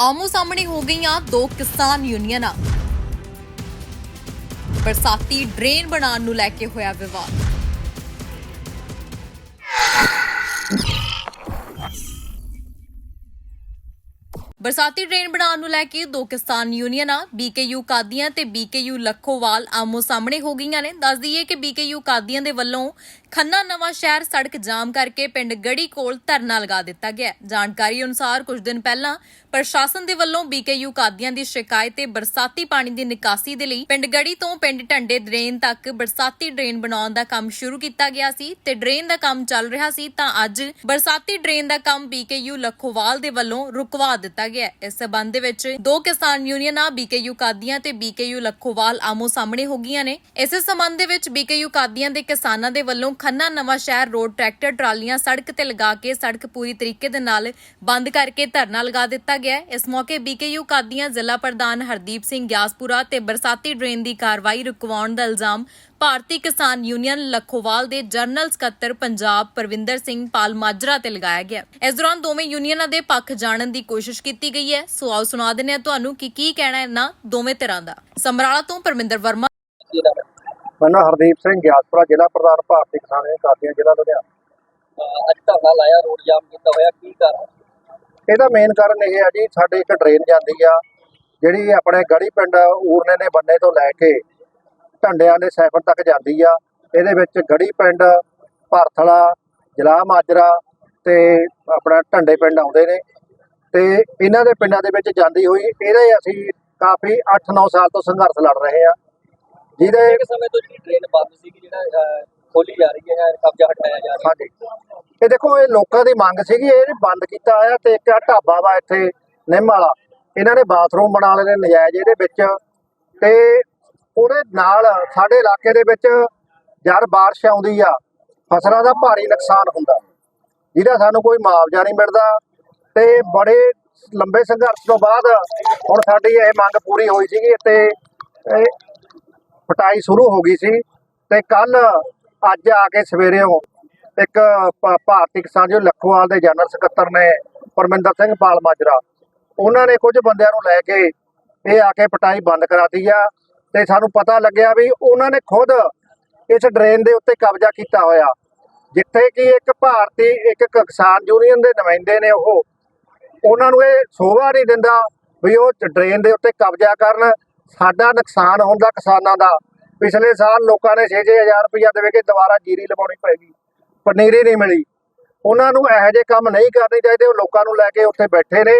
ਆਮੋ ਸਾਹਮਣੇ ਹੋ ਗਈਆਂ ਦੋ ਕਿਸਾਨ ਯੂਨੀਅਨਾਂ। ਬਰਸਾਤੀ ਡਰੇਨ ਬਣਾਉਣ ਨੂੰ ਲੈ ਕੇ ਹੋਇਆ ਵਿਵਾਦ। ਬਰਸਾਤੀ ਡਰੇਨ ਬਣਾਉਣ ਨੂੰ ਲੈ ਕੇ ਦੋ ਕਿਸਾਨ ਯੂਨੀਅਨਾਂ ਬੀਕੇਯੂ ਕਾਦੀਆਂ ਤੇ ਬੀਕੇਯੂ ਲੱਖੋਵਾਲ ਆਮੋ ਸਾਹਮਣੇ ਹੋ ਗਈਆਂ ਨੇ। ਦੱਸ ਦਈਏ ਕਿ ਬੀਕੇਯੂ ਕਾਦੀਆਂ ਦੇ ਵੱਲੋਂ ਖੰਨਾ ਨਵਾਂ ਸ਼ਹਿਰ ਸੜਕ ਜਾਮ ਕਰਕੇ ਪਿੰਡ ਗੜੀ ਕੋਲ ਧਰਨਾ ਲਗਾ ਦਿੱਤਾ ਗਿਆ ਜਾਣਕਾਰੀ ਅਨੁਸਾਰ ਕੁਝ ਦਿਨ ਪਹਿਲਾਂ ਪ੍ਰਸ਼ਾਸਨ ਦੇ ਵੱਲੋਂ ਬੀਕੇਯੂ ਕਾਦੀਆਂ ਦੀ ਸ਼ਿਕਾਇਤ ਤੇ ਬਰਸਾਤੀ ਪਾਣੀ ਦੀ ਨਿਕਾਸੀ ਦੇ ਲਈ ਪਿੰਡ ਗੜੀ ਤੋਂ ਪਿੰਡ ਢੰਡੇ ਡਰੇਨ ਤੱਕ ਬਰਸਾਤੀ ਡਰੇਨ ਬਣਾਉਣ ਦਾ ਕੰਮ ਸ਼ੁਰੂ ਕੀਤਾ ਗਿਆ ਸੀ ਤੇ ਡਰੇਨ ਦਾ ਕੰਮ ਚੱਲ ਰਿਹਾ ਸੀ ਤਾਂ ਅੱਜ ਬਰਸਾਤੀ ਡਰੇਨ ਦਾ ਕੰਮ ਬੀਕੇਯੂ ਲੱਖੋਵਾਲ ਦੇ ਵੱਲੋਂ ਰੁਕਵਾ ਦਿੱਤਾ ਗਿਆ ਇਸ ਸਬੰਧ ਦੇ ਵਿੱਚ ਦੋ ਕਿਸਾਨ ਯੂਨੀਅਨਾਂ ਬੀਕੇਯੂ ਕਾਦੀਆਂ ਤੇ ਬੀਕੇਯੂ ਲੱਖੋਵਾਲ ਆਮੋ ਸਾਹਮਣੇ ਹੋ ਗਈਆਂ ਨੇ। ਇਸੇ ਸਬੰਧ ਦੇ ਵਿੱਚ ਬੀਕੇਯੂ ਕਾਦੀਆਂ ਦੇ ਕਿਸਾਨਾਂ ਦੇ ਵੱਲੋਂ ਖੰਨਾ ਨਵਾਂ ਸ਼ਹਿਰ ਰੋਡ ਟਰੈਕਟਰ ਟਰਾਲੀਆਂ ਸੜਕ ਤੇ ਲਗਾ ਕੇ ਸੜਕ ਪੂਰੀ ਤਰੀਕੇ ਦੇ ਨਾਲ ਬੰਦ ਕਰਕੇ ਧਰਨਾ ਲਗਾ ਦਿੱਤਾ ਗਿਆ ਇਸ ਮੌਕੇ ਬੀਕੇਯੂ ਕਾਦੀਆਂ ਜ਼ਿਲ੍ਹਾ ਪ੍ਰਧਾਨ ਹਰਦੀਪ ਸਿੰਘ ਗਿਆਸਪੁਰਾ ਤੇ ਬਰਸਾਤੀ ਡਰੇਨ ਦੀ ਕਾਰਵਾਈ ਰੁਕਵਾਉਣ ਦਾ ਇਲਜ਼ਾਮ ਭਾਰਤੀ ਕਿਸਾਨ ਯੂਨੀਅਨ ਲੱਖੋਵਾਲ ਦੇ ਜਨਰਲ ਸਕੱਤਰ ਪੰਜਾਬ ਪਰਵਿੰਦਰ ਸਿੰਘ ਪਾਲ ਮਾਜਰਾ ਤੇ ਲਗਾਇਆ ਗਿਆ ਇਸ ਦੌਰਾਨ ਦੋਵੇਂ ਯੂਨੀਅਨਾਂ ਦੇ ਪੱਖ ਜਾਣਨ ਦੀ ਕੋਸ਼ਿਸ਼ ਕੀਤੀ ਗਈ ਹੈ। ਸੋ ਆਓ ਸੁਣਾ ਦਿੰਦੇ ਆ ਤੁਹਾਨੂੰ ਕਿ ਕੀ ਕਹਿਣਾ ਹੈ ਇਹਨਾਂ ਦੋਵੇਂ ਧਿਰਾਂ ਦਾ। ਸਮਰਾਲਾ ਤੋਂ ਪਰਮਿੰਦਰ ਵਰਮਾ। ਮੈਂ ਨਾ ਹਰਦੀਪ ਸਿੰਘ ਗਿਆਸਪੁਰਾ ਜ਼ਿਲ੍ਹਾ ਪ੍ਰਧਾਨ ਭਾਰਤੀ ਕਿਸਾਨ ਯੂਨੀਅਨ ਕਾਦੀਆਂ ਜ਼ਿਲ੍ਹਾ ਲੁਧਿਆਣਾ। ਅੱਜ ਧਰਨਾ ਲਾਇਆ ਰੋਡ ਜਾਮ ਕੀਤਾ ਹੋਇਆ ਕੀ ਕਾਰਨ? ਇਹਦਾ ਮੇਨ ਕਾਰਨ ਇਹ ਹੈ ਜੀ ਸਾਡੇ ਇੱਕ ਡਰੇਨ ਜਾਂਦੀ ਆ ਜਿਹੜੀ ਆਪਣੇ ਗੜੀ ਪਿੰਡ ਊਰਨੇ ਦੇ ਬੰਨੇ ਤੋਂ ਲੈ ਕੇ ਢੰਡਿਆਂ ਦੇ ਸੈਫਰ ਤੱਕ ਜਾਂਦੀ ਆ। ਇਹਦੇ ਵਿੱਚ ਗੜੀ ਪਿੰਡ ਭਰਥਲਾ ਜਲਾ ਮਾਜਰਾ ਤੇ ਆਪਣਾ ਢੰਡੇ ਪਿੰਡ ਆਉਂਦੇ ਨੇ। ਤੇ ਇਹਨਾਂ ਦੇ ਪਿੰਡਾਂ ਦੇ ਵਿੱਚ ਜਾਂਦੀ ਹੋਈ ਇਹਦੇ ਅਸੀਂ ਕਾਫੀ 8-9 ਸਾਲ ਤੋਂ ਸੰਘਰਸ਼ ਲੜ ਰਹੇ ਆ। ਜਿਹਦੇ ਇੱਕ ਸਮੇਂ ਤੋਂ ਜਿਹੜੀ ਟ੍ਰੇਨ ਬੰਦ ਸੀ ਜਿਹੜਾ ਖੋਲੀ ਜਾ ਰਹੀ ਹੈ ਕਬਜ਼ਾ ਹਟਾਇਆ ਜਾ ਰਿਹਾ ਹਾਂਜੀ। ਇਹ ਦੇਖੋ ਇਹ ਲੋਕਾਂ ਦੀ ਮੰਗ ਸੀਗੀ ਇਹ ਬੰਦ ਕੀਤਾ ਹੋਇਆ ਤੇ ਇੱਕ ਆਹ ਢਾਬਾ ਵਾ ਇੱਥੇ ਨਿੰਮ ਵਾਲਾ। ਇਹਨਾਂ ਨੇ ਬਾਥਰੂਮ ਬਣਾ ਲਏ ਨੇ ਨਜਾਇਜ਼ ਇਹਦੇ ਵਿੱਚ। ਤੇ ਉਹਦੇ ਨਾਲ ਸਾਡੇ ਇਲਾਕੇ ਦੇ ਵਿੱਚ ਜਦ ਬਾਰਿਸ਼ ਆਉਂਦੀ ਆ ਫਸਲਾਂ ਦਾ ਭਾਰੀ ਨੁਕਸਾਨ ਹੁੰਦਾ। ਜਿਹਦਾ ਸਾਨੂੰ ਕੋਈ ਮੁਆਵਜ਼ਾ ਨਹੀਂ ਮਿਲਦਾ। ਤੇ ਬੜੇ ਲੰਬੇ ਸੰਘਰਸ਼ ਤੋਂ ਬਾਅਦ ਹੁਣ ਸਾਡੀ ਇਹ ਮੰਗ ਪੂਰੀ ਹੋਈ ਸੀਗੀ ਤੇ ਪਟਾਈ ਸ਼ੁਰੂ ਹੋ ਗਈ ਸੀ ਤੇ ਕੱਲ ਅੱਜ ਆ ਕੇ ਸਵੇਰੇ ਇੱਕ ਭਾਰਤੀ ਕਿਸਾਨ ਜੋ ਲੱਖੋਵਾਲ ਦੇ ਜਨਰਲ ਸਕੱਤਰ ਨੇ ਪਰਮਿੰਦਰ ਸਿੰਘ ਪਾਲ ਮਾਜਰਾ, ਉਹਨਾਂ ਨੇ ਕੁਝ ਬੰਦਿਆਂ ਨੂੰ ਲੈ ਕੇ ਇਹ ਆ ਕੇ ਪਟਾਈ ਬੰਦ ਕਰਾਤੀ ਆ ਤੇ ਸਾਨੂੰ ਪਤਾ ਲੱਗਿਆ ਵੀ ਉਹਨਾਂ ਨੇ ਖੁਦ ਇਸ ਡਰੇਨ ਦੇ ਉੱਤੇ ਕਬਜ਼ਾ ਕੀਤਾ ਹੋਇਆ, ਜਿੱਥੇ ਕਿ ਇੱਕ ਭਾਰਤੀ, ਇੱਕ ਕਿਸਾਨ ਯੂਨੀਅਨ ਦੇ ਨੁਮਾਇੰਦੇ ਨੇ ਉਹ, ਉਹਨਾਂ ਨੂੰ ਇਹ ਸੋਭਾ ਨਹੀਂ ਦਿੰਦਾ ਵੀ ਉਹ ਡਰੇਨ ਦੇ ਉੱਤੇ ਕਬਜ਼ਾ ਕਰਨ ਸਾਡਾ ਨੁਕਸਾਨ ਹੁੰਦਾ ਕਿਸਾਨਾਂ ਦਾ। ਪਿਛਲੇ ਸਾਲ ਲੋਕਾਂ ਨੇ 6-6000 ਰੁਪਇਆ ਦੇ ਕੇ ਦੁਬਾਰਾ ਜੀਰੀ ਲਵਾਉਣੀ ਪੈਗੀ ਪਨੀਰੀ ਨਹੀਂ ਮਿਲੀ। ਉਹਨਾਂ ਨੂੰ ਇਹੋ ਜਿਹੇ ਕੰਮ ਨਹੀਂ ਕਰਨੇ ਚਾਹੀਦੇ, ਉਹ ਲੋਕਾਂ ਨੂੰ ਲੈ ਕੇ ਉੱਥੇ ਬੈਠੇ ਨੇ।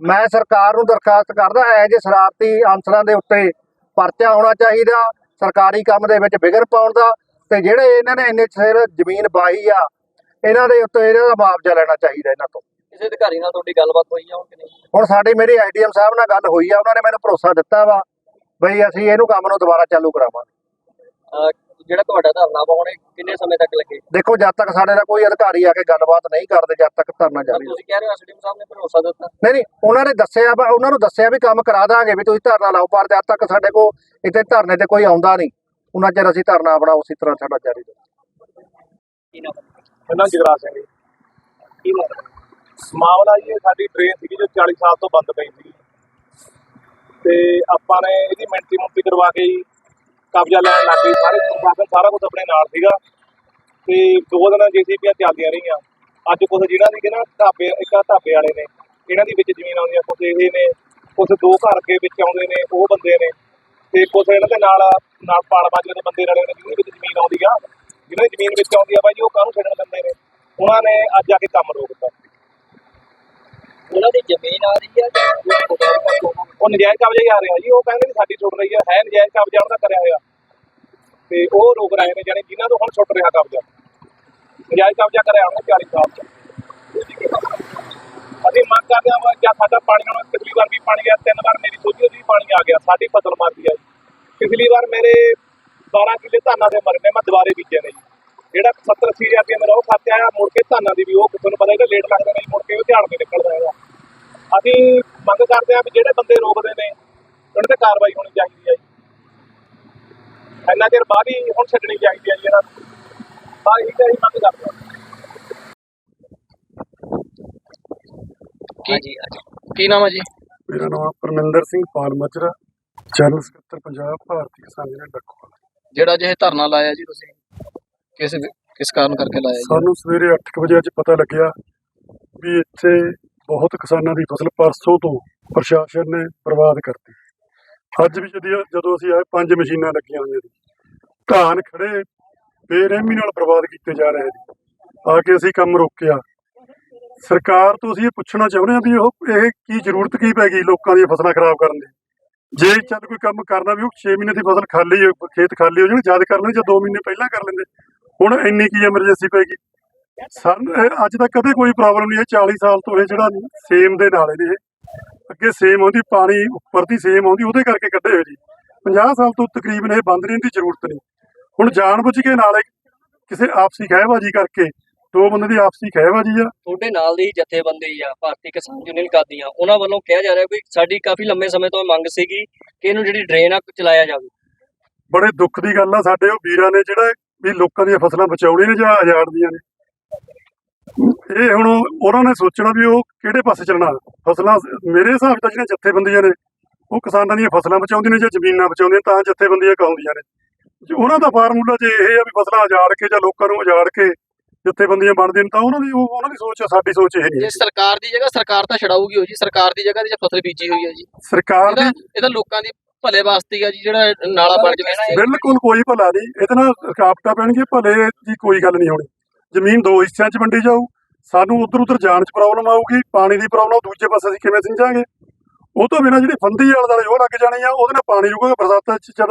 ਮੈਂ ਸਰਕਾਰ ਨੂੰ ਦਰਖਾਸਤ ਕਰਦਾ, ਇਹੋ ਜਿਹੇ ਸ਼ਰਾਰਤੀ ਅਨਸਰਾਂ ਦੇ ਉੱਤੇ ਪਰਚਾ ਹੋਣਾ ਚਾਹੀਦਾ, ਸਰਕਾਰੀ ਕੰਮ ਦੇ ਵਿੱਚ ਵਿਗੜ ਪਾਉਣ ਦਾ। ਤੇ ਜਿਹੜੇ ਇਹਨਾਂ ਨੇ ਇੰਨੇ ਸਿਰ ਜ਼ਮੀਨ ਬਾਹੀ ਆ, ਇਹਨਾਂ ਦੇ ਉੱਤੇ ਇਹਨਾਂ ਦਾ ਮੁਆਵਜ਼ਾ ਲੈਣਾ ਚਾਹੀਦਾ ਇਹਨਾਂ ਤੋਂ। ਕਿਸੇ ਅਧਿਕਾਰੀ ਨਾਲ ਤੁਹਾਡੀ ਗੱਲਬਾਤ ਹੋਈ ਆ ਹੁਣ ਕਿ ਨਹੀਂ? ਹੁਣ ਸਾਡੀ ਮੇਰੀ ਐਡੀਐਮ ਸਾਹਿਬ ਨਾਲ ਗੱਲ ਹੋਈ ਆ ਉਹਨਾਂ ਨੇ ਮੈਨੂੰ ਭਰੋਸਾ ਦਿੱਤਾ ਵਾ ਬਈ ਅਸੀਂ ਇਹਨੂੰ ਕੰਮ ਨੂੰ ਦੁਬਾਰਾ ਚਾਲੂ ਕਰਾਵਾਂਗੇ। ਅਹ ਜਿਹੜਾ ਤੁਹਾਡਾ ਧਰਨਾ ਇਹ ਕਿੰਨੇ ਸਮੇਂ ਤੱਕ ਲੱਗੇ? ਦੇਖੋ ਜਦ ਤੱਕ ਸਾਡੇ ਨਾਲ ਕੋਈ ਅਧਿਕਾਰੀ ਆ ਕੇ ਗੱਲਬਾਤ ਨਹੀਂ ਕਰਦੇ ਜਦ ਤੱਕ ਧਰਨਾ ਜਾਰੀ ਤੁਸੀਂ ਕਹਿ ਰਹੇ ਹੋ ਐਸਡੀਐਮ ਸਾਹਿਬ ਨੇ ਭਰੋਸਾ ਦਿੱਤਾ? ਨਹੀਂ ਨਹੀਂ ਉਹਨਾਂ ਨੇ ਦੱਸਿਆ ਵਾ ਉਹਨਾਂ ਨੂੰ ਦੱਸਿਆ ਵੀ ਕੰਮ ਕਰਾ ਦਾਂਗੇ ਵੀ ਤੁਸੀਂ ਧਰਨਾ ਲਾਓ ਪਰ ਜਦ ਤੱਕ ਸਾਡੇ ਕੋਲ ਇੱਥੇ ਧਰਨੇ ਤੇ ਕੋਈ ਆਉਂਦਾ ਨਹੀਂ ਉਹਨਾਂ ਚਿਰ ਅਸੀਂ ਧਰਨਾ ਆਪਣਾ ਉਸੇ ਤਰ੍ਹਾਂ ਸਾਡਾ ਜਾਰੀ ਰਹੂ ਕੀ ਨਾਮ ਹੈ? ਇਹਨਾਂ ਜਗਰਾਜ ਸਿੰਘ ਜੀ। ਕੀ ਮਾਮਲਾ? ਮਾਮਲਾ ਜੀ ਇਹ ਸਾਡੀ ਟ੍ਰੇਨ ਸੀਗੀ ਜੋ 40 ਸਾਲ ਤੋਂ ਬੰਦ ਪਈ ਸੀ ਤੇ ਆਪਾਂ ਨੇ ਇਹਦੀ ਮਿੰਟੀ ਮੁੰਟੀ ਕਰਵਾ ਕੇ ਕਬਜ਼ਾ ਲੈਣ ਲੱਗ ਗਏ। ਸਾਰੇ ਪ੍ਰਸ਼ਾਸਨ ਸਾਰਾ ਕੁਝ ਆਪਣੇ ਨਾਲ ਸੀਗਾ। ਤੇ ਦੋ ਦਿਨ ਜੀਸੀਪੀਆਂ ਚੱਲਦੀਆਂ ਰਹੀਆਂ। ਅੱਜ ਕੁਝ ਜਿਹੜਾ ਦੀ ਨਾ ਢਾਬੇ, ਇੱਕ ਢਾਬੇ ਵਾਲੇ ਨੇ, ਇਹਨਾਂ ਦੀ ਵਿੱਚ ਜ਼ਮੀਨ ਆਉਂਦੀਆਂ ਕੁਝ ਇਹ ਨੇ ਕੁਝ ਦੋ ਘਰ ਕੇ ਵਿੱਚ ਆਉਂਦੇ ਨੇ, ਉਹ ਬੰਦੇ ਨੇ। ਤੇ ਕੁਝ ਇਹਨਾਂ ਦੇ ਨਾਲ ਨਾਲ ਪਾਲ ਬਾਜਰੇ ਦੇ ਬੰਦੇ ਰਲੇ ਨੇ, ਜਿਹਨਾਂ ਵਿੱਚ ਜ਼ਮੀਨ ਆਉਂਦੀ ਆ। ਜਿਹਨਾਂ ਦੀ ਜ਼ਮੀਨ ਵਿੱਚ ਆਉਂਦੀ ਆ ਬਾਈ ਜੀ, ਉਹ ਕਾਹਨੂੰ ਛੱਡਣ ਦਿੰਦੇ ਨੇ? ਉਹਨਾਂ ਨੇ ਅੱਜ ਆ ਕੇ ਕੰਮ ਰੋਕ ਦਿੱਤਾ ਉਹਨਾਂ ਦੀ ਜ਼ਮੀਨ ਆ ਰਹੀ ਹੈ ਉਹ ਨਜਾਇਜ਼ ਕਬਜ਼ਾ ਹੀ ਆ ਰਿਹਾ ਜੀ, ਉਹ ਕਹਿੰਦੇ ਵੀ ਸਾਡੀ ਛੁੱਟ ਰਹੀ ਹੈ ਹੈ ਨਜਾਇਜ਼ ਕਬਜ਼ਾ ਉਹਨਾਂ ਦਾ ਕਰਿਆ ਹੋਇਆ। ਤੇ ਉਹ ਰੋਕ ਰਹੇ ਨੇ ਜਾਨੀ ਜਿਨ੍ਹਾਂ ਤੋਂ ਹੁਣ ਛੁੱਟ ਰਿਹਾ ਕਬਜ਼ਾ। ਨਜਾਇਜ਼ ਕਬਜ਼ਾ ਕਰਿਆ ਉਹਨੇ 40 ਸਾਲ ਤੋਂ। ਅਸੀਂ ਮੰਗ ਕਰਦੇ ਹਾਂ ਕਿ ਸਾਡਾ ਪਾਣੀ ਹੁਣ ਪਿਛਲੀ ਵਾਰ ਵੀ ਪਾਣੀ ਗਿਆ ਤਿੰਨ ਵਾਰ ਮੇਰੀ ਸੋਝੀ ਵੀ ਪਾਣੀ ਆ ਗਿਆ, ਸਾਡੀ ਫਸਲ ਮਰ ਗਈ ਆ ਜੀ। ਪਿਛਲੀ ਵਾਰ ਮੇਰੇ 12 ਕਿੱਲੇ ਧਾਨਾਂ ਦੇ ਮਰਨੇ, ਮੈਂ ਦੁਬਾਰੇ ਬੀਜੇ ਨੇ ਜੀ। ਜਿਹੜਾ 70 80 ਹਜ਼ਾਰ ਰੁਪਏ ਮੇਰਾ ਉਹ ਖਾਤੇ ਆਇਆ, ਮੁੜ ਕੇ ਧਾਨਾਂ ਦੀ ਵੀ ਉਹ ਕਿਸੇ ਨੂੰ ਪਤਾ ਇਹਦਾ ਲੇਟ ਲੱਗਦਾ ਨਹੀਂ ਮੁੜ ਕੇ ਉਹ ਧਿਆਨ ਕੇ ਨਿਕਲਦਾ ਹੈਗਾ। ਅਸੀਂ ਮੰਗ ਕਰਦੇ ਹਾਂ ਵੀ ਜਿਹੜੇ ਬੰਦੇ ਰੋਕਦੇ ਨੇ ਉਹਨਾਂ ਤੇ ਕਾਰਵਾਈ ਹੋਣੀ ਚਾਹੀਦੀ ਹੈ ਇੰਨਾ ਚਿਰ ਬਾਅਦ ਹੀ ਹੁਣ ਛੱਡਣੀ ਚਾਹੀਦੀ ਹੈ ਜੀ ਇਹਨਾਂ ਨੂੰ। ਇਹੀ ਤਾਂ ਅਸੀਂ ਮੰਗ ਕਰਦੇ ਹਾਂ। ਹਾਂਜੀ ਕੀ ਨਾਮ ਹੈ ਜੀ? ਮੇਰਾ ਨਾਮ ਪਰਮਿੰਦਰ ਸਿੰਘ ਪਾਲ ਮਚਰਾ। ਜਨਰਲ ਸਕੱਤਰ ਪੰਜਾਬ ਭਾਰਤੀ ਕਿਸਾਨ ਯੂਨੀਅਨ ਡੱਕੋ ਜਿਹੜਾ ਜਿਹੇ ਧਰਨਾ ਲਾਇਆ ਜੀ ਤੁਸੀਂ ਕਿਸ ਕਿਸ ਕਾਰਨ ਕਰਕੇ ਲਾਇਆ ਜੀ? ਸਾਨੂੰ ਸਵੇਰੇ 8 ਵਜੇ ਅੱਜ ਪਤਾ ਲੱਗਿਆ ਵੀ ਇੱਥੇ ਬਹੁਤ ਕਿਸਾਨਾਂ ਦੀ ਫਸਲ ਪਰਸੋਂ ਤੋਂ ਪ੍ਰਸ਼ਾਸਨ ਨੇ ਬਰਬਾਦ ਕਰਤੀ। ਅੱਜ ਵੀ ਜਦੋਂ ਜਦੋਂ ਅਸੀਂ ਆਏ, ਪੰਜ ਮਸ਼ੀਨਾਂ ਲੱਗੀਆਂ ਹੋਈਆਂ ਸੀ ਧਾਨ ਖੜੇ ਬੇਰਹਿਮੀ ਨਾਲ ਬਰਬਾਦ ਕੀਤੇ ਜਾ ਰਹੇ ਨੇ। ਆ ਕੇ ਅਸੀਂ ਕੰਮ ਰੋਕਿਆ। ਸਰਕਾਰ ਤੋਂ ਅਸੀਂ ਇਹ ਪੁੱਛਣਾ ਚਾਹੁੰਦੇ ਹਾਂ ਵੀ ਉਹ, ਇਹ ਕੀ ਜ਼ਰੂਰਤ ਕੀ ਪੈ ਗਈ ਲੋਕਾਂ ਦੀਆਂ ਫਸਲਾਂ ਖਰਾਬ ਕਰਨ ਦੀ? ਜੇ ਚੱਲ ਕੋਈ ਕੰਮ ਕਰਨਾ ਵੀ ਉਹ 6 ਮਹੀਨੇ ਦੀ ਫਸਲ ਖਾਲੀ ਖੇਤ ਖਾਲੀ ਹੋ ਜਾਣ, ਜਦ ਕਰ ਲੈਂਦੇ ਜਾਂ 2 ਮਹੀਨੇ ਪਹਿਲਾਂ ਕਰ ਲੈਂਦੇ। ਹੁਣ ਇੰਨੀ ਕੀ ਐਮਰਜੈਂਸੀ ਪੈ ਗਈ? ਸਰ ਅੱਜ ਤੱਕ ਕਦੇ ਕੋਈ ਪ੍ਰੋਬਲਮ ਨਹੀਂ ਹੈ 40 ਸਾਲ ਤੋਂ ਇਹ ਜਿਹੜਾ ਸੇਮ ਦੇ ਨਾਲੇ ਨੇ ਇਹ। ਅੱਗੇ ਸੇਮ ਆਉਂਦੀ ਪਾਣੀ ਉੱਪਰ ਦੀ ਸੇਮ ਆਉਂਦੀ ਉਹਦੇ ਕਰਕੇ ਕੱਢੇ ਹੋਏ ਜੀ। 50 ਸਾਲ ਤੋਂ ਤਕਰੀਬਨ ਇਹ ਬੰਦ ਨਹੀਂ ਦੀ ਜ਼ਰੂਰਤ ਨਹੀਂ। ਹੁਣ ਜਾਣਬੁੱਝ ਕੇ ਨਾਲੇ ਕਿਸੇ ਆਪਸੀ ਖਹਿਬਾਜੀ ਕਰਕੇ ਦੋ ਬੰਦੇ ਦੀ ਆਪਸੀ ਖਹਿਬਾਜੀ ਆ। ਤੁਹਾਡੇ ਨਾਲ ਦੀ ਜਥੇਬੰਦੀ ਆ ਭਾਰਤੀ ਕਿਸਾਨ ਯੂਨੀਅਨ ਕਾਦੀਆਂ ਉਹਨਾਂ ਵੱਲੋਂ ਕਿਹਾ ਜਾ ਰਿਹਾ ਵੀ ਸਾਡੀ ਕਾਫੀ ਲੰਮੇ ਸਮੇਂ ਤੋਂ ਮੰਗ ਸੀਗੀ ਕਿ ਇਹਨੂੰ ਜਿਹੜੀ ਡਰੇਨ ਆ ਚਲਾਇਆ ਜਾਵੇ। ਬੜੇ ਦੁੱਖ ਦੀ ਗੱਲ ਆ ਸਾਡੇ ਉਹ ਵੀਰਾਂ ਨੇ ਜਿਹੜਾ ਵੀ ਲੋਕਾਂ ਦੀਆਂ ਫਸਲਾਂ ਬਚਾਉਣੀਆਂ ਨੇ ਜਾਂ ਉਜਾੜਦੀਆਂ ਨੇ। ਇਹ ਹੁਣ ਉਹਨਾਂ ਨੇ ਸੋਚਣਾ ਵੀ ਉਹ ਕਿਹੜੇ ਪਾਸੇ ਚੱਲਣਾ। ਫਸਲਾਂ ਮੇਰੇ ਹਿਸਾਬ ਨਾਲ ਜਿਹੜੀਆਂ ਜਥੇਬੰਦੀਆਂ ਨੇ ਉਹ ਕਿਸਾਨਾਂ ਦੀਆਂ ਫਸਲਾਂ ਬਚਾਉਂਦੀਆਂ ਨੇ ਜਾਂ ਜ਼ਮੀਨਾਂ ਬਚਾਉਂਦੀਆਂ ਤਾਂ ਜਥੇਬੰਦੀਆਂ ਕਹਾਉਂਦੀਆਂ ਨੇ। ਜੇ ਉਹਨਾਂ ਦਾ ਫਾਰਮੂਲਾ ਜੇ ਇਹ ਆ ਵੀ ਫਸਲਾਂ ਉਜਾੜ ਕੇ ਜਾਂ ਲੋਕਾਂ ਨੂੰ ਉਜਾੜ ਕੇ ਜਥੇਬੰਦੀਆਂ ਬਣਦੀਆਂ ਨੇ ਤਾਂ ਉਹਨਾਂ ਦੀ ਉਹ- ਉਹਨਾਂ ਦੀ ਸੋਚ ਆ ਸਾਡੀ ਸੋਚ ਇਹ ਨਹੀਂ ਜੇ ਸਰਕਾਰ ਦੀ ਜਗ੍ਹਾ ਸਰਕਾਰ ਤਾਂ ਛਡਾਊਗੀ ਹੋ ਜੀ ਸਰਕਾਰ ਦੀ ਜਗ੍ਹਾ ਤੇ ਜੇ ਫਸਲ ਬੀਜੀ ਹੋਈ ਹੈ ਜੀ। ਸਰਕਾਰ ਦੀ ਇਹ ਤਾਂ ਲੋਕਾਂ ਦੀ ਭਲੇ ਵਾਸਤੇ ਆ ਜੀ ਜਿਹੜਾ ਨਾਲਾ ਬਣ ਜਾਵੇ ਬਿਲਕੁਲ ਕੋਈ ਭਲਾ ਨਹੀਂ ਇਹਦੇ ਨਾਲ ਰੁਕਾਵਟਾਂ ਪੈਣਗੀਆਂ ਭਲੇ ਦੀ ਕੋਈ ਗੱਲ ਨਹੀਂ ਹੋਣੀ। ਜ਼ਮੀਨ ਦੋ ਹਿੱਸਿਆਂ 'ਚ ਵੰਡੀ ਜਾਊ ਸਾਨੂੰ ਉਧਰ ਉਧਰ ਜਾਣ 'ਚ ਪ੍ਰੋਬਲਮ ਆਊਗੀ ਪਾਣੀ ਦੀ ਪ੍ਰੋਬਲਮ ਦੂਜੇ ਪਾਸੇ ਅਸੀਂ ਕਿਵੇਂ ਸਿੰਜਾਂਗੇ? ਉਹ ਤੋਂ ਬਿਨਾਂ ਜਿਹੜੀ ਫੰਦੀ ਵਾਲੇ ਵਾਲੇ ਉਹ ਲੱਗ ਜਾਣੀ ਆ ਉਹਦੇ ਨਾਲ ਪਾਣੀ ਰੁਕੇਗਾ ਬਰਸਾਤਾਂ 'ਚ ਜਦ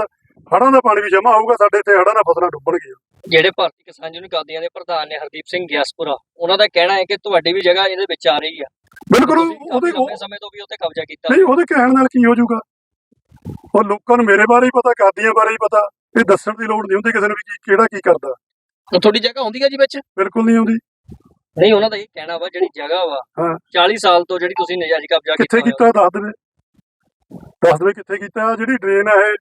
ਹੜ੍ਹਾਂ ਦਾ ਪਾਣੀ ਵੀ ਜਮ੍ਹਾਂ ਹੋਊਗਾ ਸਾਡੇ ਇੱਥੇ ਹੜ੍ਹਾਂ ਨਾਲ ਫਸਲਾਂ ਡੁੱਬਣਗੀਆਂ ਜਿਹੜੇ ਭਾਰਤੀ ਕਿਸਾਨ ਯੂਨੀਅਨ ਕਾਦੀਆਂ ਦੇ ਪ੍ਰਧਾਨ ਨੇ ਹਰਦੀਪ ਸਿੰਘ ਗਿਆਸਪੁਰਾ ਉਹਨਾਂ ਦਾ ਕਹਿਣਾ ਹੈ ਕਿ ਤੁਹਾਡੀ ਵੀ ਜਗ੍ਹਾ ਇਹਦੇ ਵਿੱਚ ਆ ਰਹੀ ਆ। ਬਿਲਕੁਲ ਉਹਦੇ ਸਮੇਂ ਤੋਂ ਵੀ ਉੱਤੇ ਕਬਜ਼ਾ ਕੀਤਾ। ਨਹੀਂ ਉਹਦੇ ਕਹਿਣ ਨਾਲ ਕੀ ਹੋ ਜਾਊਗਾ? ਉਹ ਲੋਕਾਂ ਨੂੰ ਮੇਰੇ ਬਾਰੇ ਹੀ ਪਤਾ ਕਾਦੀਆਂ ਬਾਰੇ ਹੀ ਪਤਾ ਇਹ ਦੱਸਣ ਦੀ ਲੋੜ ਨਹੀਂ ਹੁੰਦੀ ਕਿਸੇ ਨੂੰ ਵੀ ਕਿਹੜਾ ਕੀ ਕਰਦਾ। ਤੁਹਾਡੀ ਜਗ੍ਹਾ ਹੁੰਦੀ ਹੈ ਜੀ ਵਿੱਚ? ਬਿਲਕੁਲ ਨਹੀਂ ਆਉਂਦੀ। ਨਹੀਂ ਉਹਨਾਂ ਦਾ ਇਹ ਕਹਿਣਾ ਵਾ ਜਿਹੜੀ ਜਗ੍ਹਾ ਵਾ ਹਾਂ। 40 ਸਾਲ ਤੋਂ ਜਿਹੜੀ ਤੁਸੀਂ ਨਜਾਇਜ਼ ਕਬਜ਼ਾ ਕਿੱਥੇ ਕੀਤਾ ਕੀਤਾ? ਦੱਸ ਦੇਵੇ ਦੱਸ ਦੇਵੇ ਕਿੱਥੇ ਕੀਤਾ? ਆਹ ਜਿਹੜੀ ਡਰੇਨ ਆ ਇਹ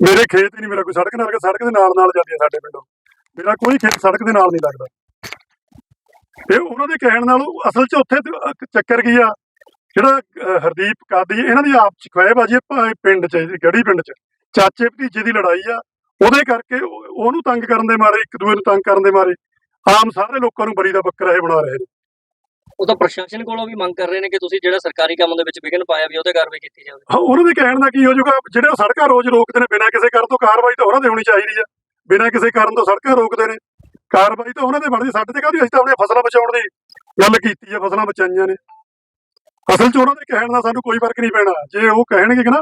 ਮੇਰੇ ਖੇਤ ਹੀ ਨਹੀਂ ਮੇਰਾ ਕੋਈ ਸੜਕ ਨਾਲ ਲੱਗਾ ਸੜਕ ਦੇ ਨਾਲ ਨਾਲ ਜਾਂਦੀ ਹੈ ਸਾਡੇ ਪਿੰਡੋਂ। ਮੇਰਾ ਕੋਈ ਖੇਤ ਸੜਕ ਦੇ ਨਾਲ ਨਹੀਂ ਲੱਗਦਾ। ਇਹ ਉਹਨਾਂ ਦੇ ਕਹਿਣ ਨਾਲ ਉਹ ਅਸਲ 'ਚ ਉੱਥੇ ਤੇ ਇੱਕ ਚੱਕਰ ਕੀ ਆ ਜਿਹੜਾ ਅਹ, ਹਰਦੀਪ ਕਾਦੀ ਇਹਨਾਂ ਦੀ ਆਪ ਚ ਖੁਆਬਾਜੀ ਹੈ ਭਾਵੇਂ ਪਿੰਡ 'ਚ ਗੜੀ ਪਿੰਡ 'ਚ। ਚਾਚੇ ਭਤੀਜੇ ਦੀ ਲੜਾਈ ਆ ਉਹਦੇ ਕਰਕੇ ਉਹ- ਉਹਨੂੰ ਤੰਗ ਕਰਨ ਦੇ ਮਾਰੇ ਇੱਕ ਦੂਏ ਨੂੰ ਤੰਗ ਕਰਨ ਦੇ ਮਾਰੇ। ਆਮ ਸਾਰੇ ਲੋਕਾਂ ਨੂੰ ਬਰੀ ਦਾ ਬੱਕਰਾ ਇਹ ਬਣਾ ਰਹੇ ਨੇ। ਉਹ ਤਾਂ ਪ੍ਰਸ਼ਾਸਨ ਕੋਲੋਂ ਵੀ ਮੰਗ ਕਰ ਰਹੇ ਨੇ ਕਿ ਤੁਸੀਂ ਜਿਹੜਾ ਸਰਕਾਰੀ ਕੰਮ ਦੇ ਵਿੱਚ ਵਿਘਨ ਪਾਇਆ ਵੀ ਉਹਦੇ ਕਾਰਵਾਈ ਕੀਤੀ ਜਾਵੇ। ਹਾਂ ਉਹਨਾਂ ਦੇ ਕਹਿਣ ਦਾ ਕੀ ਹੋ ਜਾਊਗਾ ਜਿਹੜੇ ਸੜਕਾਂ ਰੋਜ਼ ਰੋਕਦੇ ਨੇ ਬਿਨਾਂ ਕਿਸੇ ਕਾਰਨ ਤੋਂ ਕਾਰਵਾਈ ਤਾਂ ਉਹਨਾਂ ਦੇ ਹੋਣੀ ਚਾਹੀਦੀ ਆ। ਬਿਨਾਂ ਕਿਸੇ ਕਾਰਨ ਤੋਂ ਸੜਕਾਂ ਰੋਕਦੇ ਨੇ। ਕਾਰਵਾਈ ਤਾਂ ਉਹਨਾਂ ਦੇ ਬਣਦੀ ਸਾਡੇ ਤੇ ਕਾਹਦੀ ਅਸੀਂ ਤਾਂ ਆਪਣੀਆਂ ਫਸਲਾਂ ਬਚਾਉਣ ਦੀ ਗੱਲ ਕੀਤੀ ਆ ਫਸਲਾਂ ਬਚਾਈਆਂ ਨੇ। ਅਸਲ 'ਚ ਉਹਨਾਂ ਦੇ ਕਹਿਣ ਦਾ ਸਾਨੂੰ ਕੋਈ ਫ਼ਰਕ ਨਹੀਂ ਪੈਣਾ। ਜੇ ਉਹ ਕਹਿਣਗੇ ਕਿ ਨਾ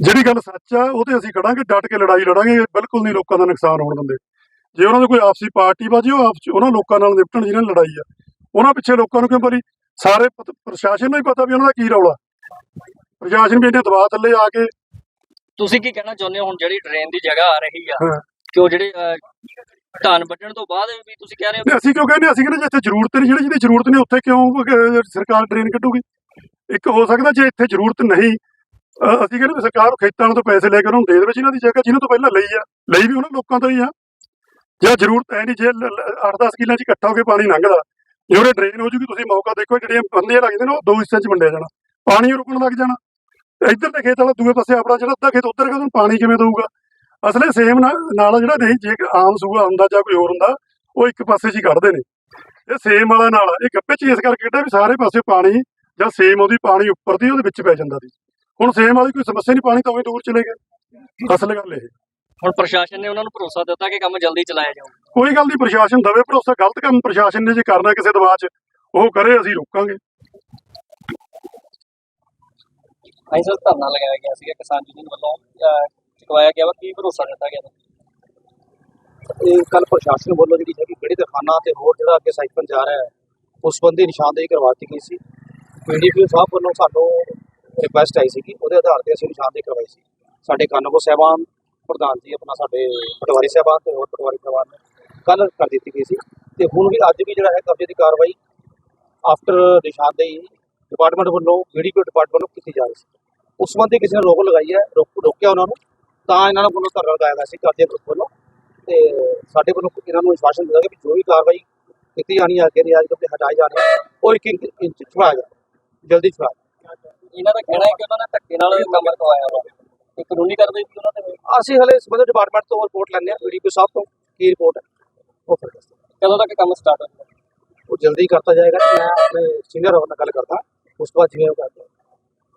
ਜਿਹੜੀ ਗੱਲ ਸੱਚ ਆ ਉਹ ਤੇ ਅਸੀਂ ਖੜਾਂਗੇ ਡਟ ਕੇ ਲੜਾਈ ਲੜਾਂਗੇ ਬਿਲਕੁਲ ਨਹੀਂ ਲੋਕਾਂ ਦਾ ਨੁਕਸਾਨ ਹੋਣ ਦਿੰਦੇ। ਜੇ ਉਹਨਾਂ ਦੀ ਕੋਈ ਆਪਸੀ ਪਾਰਟੀ ਬਾਜੀ ਉਹ ਆਪਸ ਉਹਨਾਂ ਲੋਕਾਂ ਨਾਲ ਨਿਪਟਣ ਜਿਹਨਾਂ ਨਾਲ ਲੜਾਈ ਆ। ਉਹਨਾਂ ਪਿੱਛੇ ਲੋਕਾਂ ਨੂੰ ਕਿਉਂ ਬੋਲੀ ਸਾਰੇ ਪ੍ਰਸ਼ਾਸਨ ਨੂੰ ਹੀ ਪਤਾ ਵੀ ਉਹਨਾਂ ਦਾ ਕੀ ਰੌਲਾ। ਪ੍ਰਸ਼ਾਸਨ ਵੀ ਇਹਨੇ ਦਬਾਅ ਥੱਲੇ ਆ ਕੇ ਤੁਸੀਂ ਕੀ ਕਹਿਣਾ ਚਾਹੁੰਦੇ ਹੋ? ਹੁਣ ਜਿਹੜੀ ਡਰੇਨ ਦੀ ਜਗ੍ਹਾ ਆ ਰਹੀ ਆ। ਕਿ ਉਹ ਜਿਹੜੇ ਧਾਨ ਵੱਢਣ ਤੋਂ ਬਾਅਦ ਵੀ ਤੁਸੀਂ ਕਹਿ ਰਹੇ ਹੋ ਅਸੀਂ ਕਿਉਂ ਕਹਿੰਦੇ ਅਸੀਂ ਕਹਿੰਦੇ ਜਿੱਥੇ ਜ਼ਰੂਰਤ ਨਹੀਂ ਜਿਹੜੀ ਜਿਹਦੀ ਜ਼ਰੂਰਤ ਨਹੀਂ ਉੱਥੇ ਕਿਉਂ ਸਰਕਾਰ ਡਰੇਨ ਕੱਢੂਗੀ? ਇੱਕ ਹੋ ਸਕਦਾ ਜੇ ਇੱਥੇ ਜ਼ਰੂਰਤ ਨਹੀਂ ਅਸੀਂ ਕਹਿੰਦੇ ਸਰਕਾਰ ਖੇਤਾਂ ਤੋਂ ਪੈਸੇ ਲੈ ਕੇ ਉਹਨਾਂ ਨੂੰ ਦੇ ਦੇਵੇ ਜਿਨ੍ਹਾਂ ਦੀ ਜਗ੍ਹਾ ਜਿਹਨਾਂ ਤੋਂ ਪਹਿਲਾਂ ਲਈ ਆ ਲਈ ਵੀ ਉਹਨਾਂ ਲੋਕਾਂ ਤੋਂ ਹੀ ਆ। ਜੇ ਜ਼ਰੂਰਤ ਹੈ ਨਹੀਂ, ਜੇ 8-10 ਕਿੱਲਿਆਂ 'ਚ ਇਕੱਠਾ ਹੋ ਕੇ ਪਾਣੀ ਲੰਘਦਾ, ਜੇ ਉਹਦੇ ਡਰੇਨ ਹੋ ਜੂਗੀ, ਤੁਸੀਂ ਮੌਕਾ ਦੇਖੋ, ਜਿਹੜੀਆਂ ਬੰਦੀਆਂ ਲੱਗਦੀਆਂ ਨੇ, ਉਹ ਦੋ ਹਿੱਸਿਆਂ 'ਚ ਵੰਡਿਆ ਜਾਣਾ, ਪਾਣੀ ਰੁਕਣ ਲੱਗ ਜਾਣਾ। ਇੱਧਰ ਦੇ ਖੇਤ ਵਾਲਾ, ਦੂਏ ਪਾਸੇ ਆਪਣਾ ਜਿਹੜਾ ਅੱਧਾ ਖੇਤ, ਉੱਧਰ ਉਹਨੂੰ ਪਾਣੀ ਕਿਵੇਂ ਦਊਗਾ? ਅਸਲੇ ਸੇਮ ਨਾਲ ਜਿਹੜਾ, ਨਹੀਂ, ਜੇ ਆਮ ਸੂਆ ਹੁੰਦਾ ਜਾਂ ਕੋਈ ਹੋਰ ਹੁੰਦਾ, ਉਹ ਇੱਕ ਪਾਸੇ 'ਚ ਹੀ ਕੱਢਦੇ ਨੇ। ਇਹ ਸੇਮ ਵਾਲਾ ਨਾਲ ਇਹ ਗੱਪੇ 'ਚ ਇਸ ਕਰਕੇ ਕੱਢਿਆ ਵੀ ਸਾਰੇ ਪਾਸੇ ਪਾਣੀ, ਜਾਂ ਸੇਮ ਉਹਦੀ ਪਾਣੀ ਉੱਪਰ ਦੀ, ਉਹਦੇ ਵਿੱਚ ਪੈ ਜਾਂਦਾ ਸੀ। ਹੁਣ ਸੇਮ ਵਾਲੀ ਕੋਈ ਸਮੱਸਿਆ ਨਹੀਂ, ਪਾਣੀ ਤਾਂ ਉਵੇਂ ਦੂਰ ਚਲੇ ਗਿਆ। ਅਸਲ ਗੱਲ ਇਹ ਹੁਣ ਪ੍ਰਸ਼ਾਸਨ ਨੇ ਉਹਨਾਂ ਨੂੰ ਭਰੋਸਾ ਦਿੱਤਾ ਕਿ ਕੰਮ ਜਲਦੀ ਚਲਾਇਆ ਜਾਊਗਾ ਕੋਈ ਗੱਲ ਨਹੀਂ ਪ੍ਰਸ਼ਾਸਨ ਦਵੇ ਭਰੋਸਾ ਗਲਤ ਕੰਮ ਪ੍ਰਸ਼ਾਸਨ ਨੇ ਜੇ ਕਰਨਾ ਕਿਸੇ ਦਬਾਅ 'ਚ ਉਹ ਕਰੇ ਅਸੀਂ ਰੋਕਾਂਗੇ। ਅਸੀਂ ਸਰ ਧਰਨਾ ਲਗਾਇਆ ਗਿਆ ਸੀਗਾ ਕਿਸਾਨ ਯੂਨੀਅਨ ਵੱਲੋਂ ਚੁਕਵਾਇਆ ਗਿਆ ਵਾ ਕੀ ਭਰੋਸਾ ਦਿੱਤਾ ਗਿਆ ਇਹ ਕੱਲ ਪ੍ਰਸ਼ਾਸਨ ਵੱਲੋਂ ਜਿਹੜੀ ਹੈਗੀ ਗੜੀ ਦਖਾਨਾ ਤੇ ਹੋਰ ਜਿਹੜਾ ਅੱਗੇ ਸਾਈਕਲ ਜਾ ਰਿਹਾ ਹੈ ਉਸ ਸੰਬੰਧੀ ਨਿਸ਼ਾਨਦੇਹੀ ਕਰਵਾਤੀ ਗਈ ਸੀ। ਪੀਡੀਪੀ ਸਾਹਿਬ ਵੱਲੋਂ ਸਾਨੂੰ ਰਿਕੁਐਸਟ ਆਈ ਸੀਗੀ ਉਹਦੇ ਆਧਾਰ ਤੇ ਅਸੀਂ ਨਿਸ਼ਾਨਦੇਹੀ ਕਰਵਾਈ ਸੀ। ਸਾਡੇ ਕਾਨੂੰਗੋ ਸਾਹਿਬਾਨ ਪ੍ਰਧਾਨ ਜੀ ਆਪਣਾ ਸਾਡੇ ਪਟਵਾਰੀ ਸਾਹਿਬਾਨ ਤੇ ਹੋਰ ਪਟਵਾਰੀ ਸਾਹਿਬਾਨ ਨੇ ਕੱਲ ਕਰ ਦਿੱਤੀ ਗਈ ਸੀ ਤੇ ਹੁਣ ਵੀ ਅੱਜ ਵੀ ਜਿਹੜਾ ਹੈ ਕਬਜ਼ੇ ਦੀ ਕਾਰਵਾਈ ਆਫਟਰ ਨਿਸ਼ਾਨਦੇਹੀ ਡਿਪਾਰਟਮੈਂਟ ਵੱਲੋਂ ਵੀਡੀਪੀ ਡਿਪਾਰਟਮੈਂਟ ਵੱਲੋਂ ਕੀਤੀ ਜਾ ਰਹੀ ਸੀ। ਉਸ ਸੰਬੰਧੀ ਕਿਸੇ ਨੇ ਰੋਕ ਲਗਾਈ ਹੈ ਰੋਕਿਆ ਉਹਨਾਂ ਨੂੰ, ਤਾਂ ਇਹਨਾਂ ਨੂੰ ਵੱਲੋਂ ਧਰਨਾ ਲਗਾਇਆ ਗਿਆ ਸੀ ਕਬਜ਼ੇ ਗਰੁੱਪ ਵੱਲੋਂ ਤੇ ਸਾਡੇ ਵੱਲੋਂ ਇਹਨਾਂ ਨੂੰ ਵਿਸ਼ਵਾਸਨ ਦਿੱਤਾ ਗਿਆ ਜੋ ਵੀ ਕਾਰਵਾਈ ਕੀਤੀ ਜਾਣੀ ਹੈ, ਅੱਗੇ ਰਿਆਜ਼ ਤੋਂ ਹਟਾਏ ਜਾਣੇ ਉਹ ਇੱਕ ਇੰਚ ਛੁਡਾਇਆ ਜਾਏ ਜਲਦੀ ਛੁਡਾਇਆ ਇਹਨਾਂ ਦਾ ਕਹਿਣਾ ਹੈ ਕਿ ਉਹਨਾਂ ਨੇ ਧੱਕੇ ਨਾਲ ਕੰਮ ਕਰਵਾਇਆ ਵਾ ਇਹ ਕਾਨੂੰਨੀ ਕਾਰਵਾਈ ਵੀ ਉਹਨਾਂ ਤੇ ਹੋਈ। ਅਸੀਂ ਹਲੇ ਸੰਬੰਧਿਤ ਡਿਪਾਰਟਮੈਂਟ ਤੋਂ ਰਿਪੋਰਟ ਲੈਂਦੇ ਹਾਂ ਪੀਡੀਪੀ ਸਾਹਿਬ ਤੋਂ ਕੀ ਰਿਪੋਰਟ ਹੈ ਉਹ ਫਿਰ ਦੱਸਦੇ ਹਾਂ। ਕਦੋਂ ਤੱਕ ਕੰਮ ਸਟਾਰਟ ਹੋਊਗਾ ਉਹ ਜਲਦੀ ਕਰਤਾ ਜਾਏਗਾ ਤੇ ਮੈਂ ਆਪਣੇ ਸੀਨੀਅਰ ਨਾਲ ਗੱਲ ਕਰਦਾ ਉਸ ਤੋਂ ਬਾਅਦ ਜਿਵੇਂ ਉਹ ਕਰਦੇ